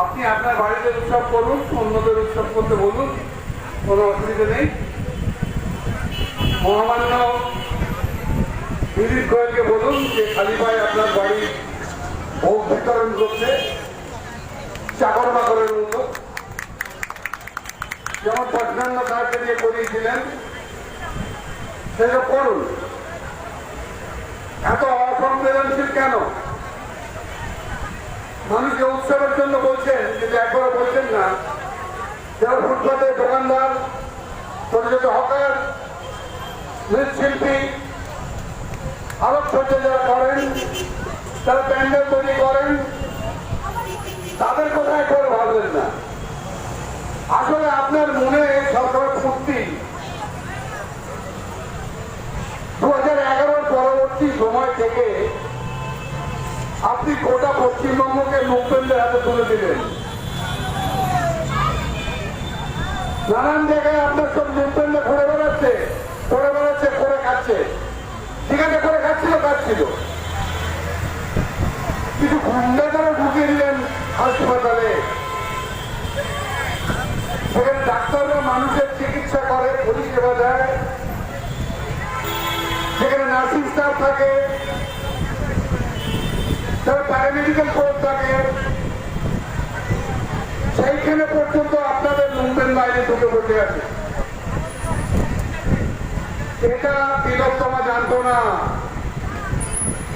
আপনি আপনার বাড়িতে উৎসব করুন, অন্যদের উৎসব করতে বলুন, কোনো অসুবিধা নেই। মহামান্য দিলীপ গোয়েলকে বলুন যে খালি ভাই আপনার বাড়ি ভোগ বিতরণ করছে, চাকর বাকরের মতো। যেমন পটনান্ন কার্ডকে দিয়ে করিয়েছিলেন, সেটা করুন। এত অসংবেদনশীল কেন? মানুষকে উৎসবের জন্য বলছেন, কিন্তু একবারও বলছেন না। যারা ফুটপাতের দোকানদার ছোট ছোট হকার, মৃৎশিল্পী, আলোকসজ্জা যারা করেন, তারা প্যান্ডেল তৈরি করেন, তাদের কথা একবার ভাবলেন না। আসলে আপনার মনে সরকার ফুর্তি? দু হাজার পরবর্তী সময় থেকে আপনি গোটা পশ্চিমবঙ্গকে মুখবেন্দের হাতে তুলে দিলেন। নানান জায়গায় আপনার সব মুখবেন্দে ঘুরে বেড়াচ্ছে ঘুরে বেড়াচ্ছে করে খাচ্ছে। যেখানে করে খাচ্ছিল খাচ্ছিল। কিছু গুন্ডাদারা ঢুকিয়ে দিলেন হাসপাতালে, সেখানে ডাক্তাররা মানুষের চিকিৎসা করে, পরিষেবা দেয়। সেখানে নার্সিং স্টাফ থাকে। তার প্যারামেডিক্যাল থাকে সেইখানে পর্যন্ত আপনাদের মুভমেন্ট বাইরে ঢুকে বসে আছে। এটা তিলোত্তমা জানতো না।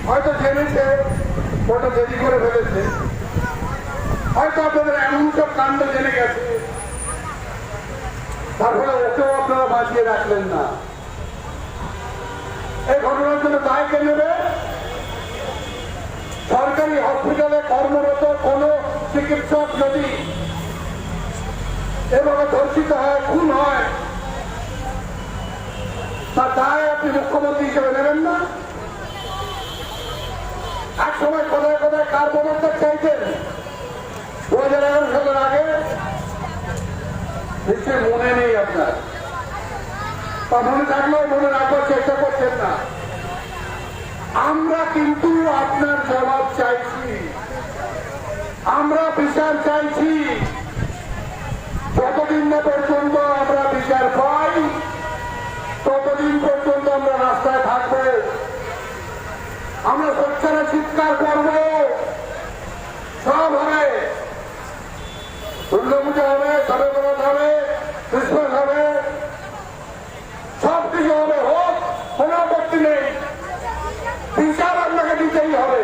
হয়তো জেনেছে, ওটা দেরি করে ফেলেছে। হয়তো আপনাদের এমন সব কাণ্ড জেনে গেছে। তারপরে ওকেও আপনারা বাঁচিয়ে রাখলেন না। এই ঘটনার জন্য দায় কে নেবে সরকারি হসপিটালে কর্মরত কোন চিকিৎসক যদি এভাবে ধর্ষিত হয়, খুন হয়। তার দায় আপনি মুখ্যমন্ত্রী হিসেবে নেবেন না? এক সময় কোথায় কোথায় কার পদত্যাগ চাইছেন? দু হাজার এগারো সালের আগে? নিশ্চয়ই মনে নেই আপনার। বা মনে থাকলেও মনে রাখবার চেষ্টা করছেন না। আমরা কিন্তু আপনার জবাব চাইছি। আমরা বিচার চাইছি। যতদিন না পর্যন্ত আমরা বিচার পাই, ততদিন পর্যন্ত আমরা রাস্তায় থাকব। আমরা স্বচ্ছারা চিৎকার করব। সব হবে দুর্গাপূজা হবে, সবে হবে, ক্রিসমাস হবে সব কিছু হবে হোক কোনো আপত্তি নেই বিচার আপনাকে দিতেই হবে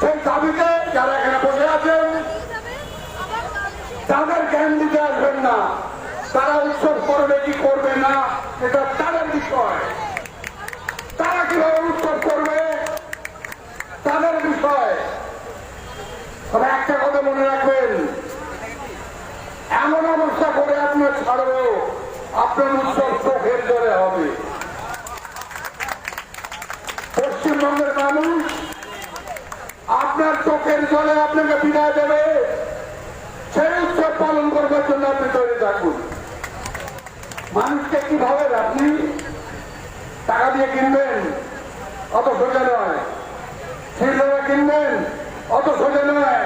সেই দাবিতে যারা এখানে বসে আছেন তাদের জ্ঞান দিতে আসবেন না তারা উৎসব করবে কি করবে না এটা তাদের বিষয়। তারা কীভাবে উৎসব করবে? তাদের বিষয়। তবে একটা কথা মনে রাখবেন, এমন অবস্থা করে আপনার ছাড়বো, আপনার উৎসব চোখের জলে হবে। পশ্চিমবঙ্গের মানুষ আপনার চোখের জলে আপনাকে বিদায় দেবে, সেই উৎসব পালন করবার জন্য আপনি তৈরি থাকুন। মানুষকে কীভাবে আপনি টাকা দিয়ে কিনবেন, অত সোজা নয়। শিল্পরা কিনবেন, অত সোজা নয়।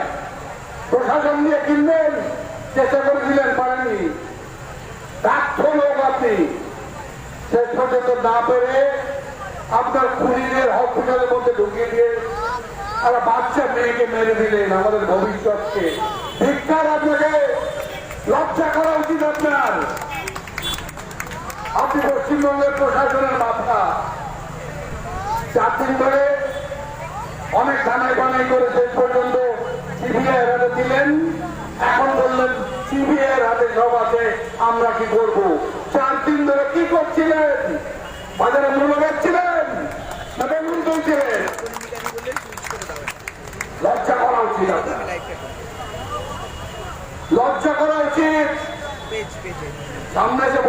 প্রশাসন দিয়ে কিনবেন, চেষ্টা করেছিলেন পারেননি। ব্যর্থ লোক আপনি। শেষ পর্যন্ত না পেরে আপনার খুনিদের হসপিটালের মধ্যে ঢুকিয়ে দিয়ে একটা বাচ্চা মেয়েকে মেরে দিলেন আমাদের ভবিষ্যৎকে। ভিক্ষার আপনাকে, লজ্জা করা উচিত আপনার। আপনি পশ্চিমবঙ্গের প্রশাসনের মাথা চার দিন ধরে অনেক থানায় বানাই করে শেষ পর্যন্ত সিবিআই হাতে দিলেন। এখন বললেন, সিবিআই হাতে সব আছে, আমরা কি করব? চার দিন ধরে কি করছিলেন? বাজারে মূল্য না বেগুন তুলছিলেন লজ্জা করা উচিত আপনার। লজ্জা করা উচিত সামনে এসে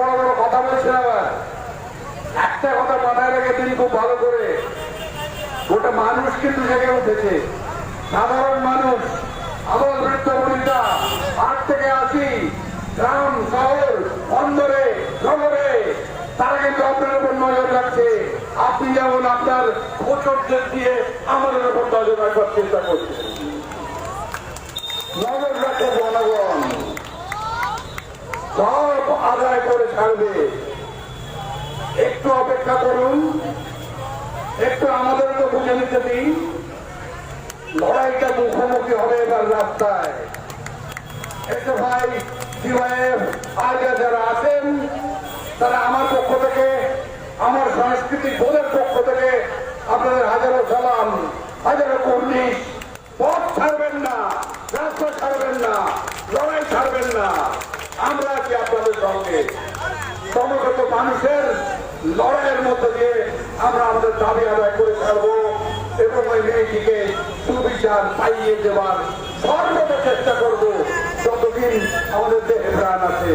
একটা কথা মাথায় রেখে তিনি খুব ভালো করে গোটা মানুষ কিন্তু জেগে উঠেছে। সাধারণ মানুষ আবার বৃদ্ধ বনিতা, আট থেকে আশি গ্রাম শহর, বন্দরে, নগরে, তারা কিন্তু আপনার উপর নজর রাখছে। আপনি যেমন আপনার ভোটরদের দিয়ে আমাদের উপর নজর রাখবার চিন্তা করছেন। সব আদায় করে ছাড়বে। একটু অপেক্ষা করুন। একটু আমাদেরকে বুঝে নিতে দিন। লড়াইটা মুখোমুখি হবে এবার রাস্তায়। একটু ভাই আগে যারা আছেন, তারা আমার পক্ষ থেকে, আমার সাংস্কৃতিক বোধের পক্ষ থেকে আপনাদের হাজারো সালাম, হাজারো কর্মী পথ ছাড়বেন না, রাস্তা ছাড়বেন না, লড়াই ছাড়বেন না। সঙ্গে সমগ্র মানুষের লড়াইয়ের মধ্যে দিয়ে আমরা আমাদের দাবি আদায় করে ছাড়বো এবং ওই মেয়েটিকে সুবিচার পাইয়ে দেওয়ার সর্বত চেষ্টা করব। যতদিন আমাদের দেহে প্রাণ আছে।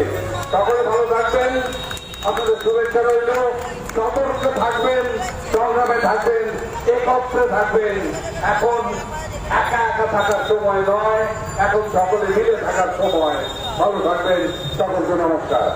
সকলে ভালো থাকবেন, আপনাদের শুভেচ্ছা রইল। সতর্ক থাকবেন, সংগ্রামে থাকবেন, একত্রে থাকবেন। এখন একা একা থাকার সময় নয়, এখন সকলে মিলে থাকার সময়। ভালো থাকবেন, সকলকে নমস্কার।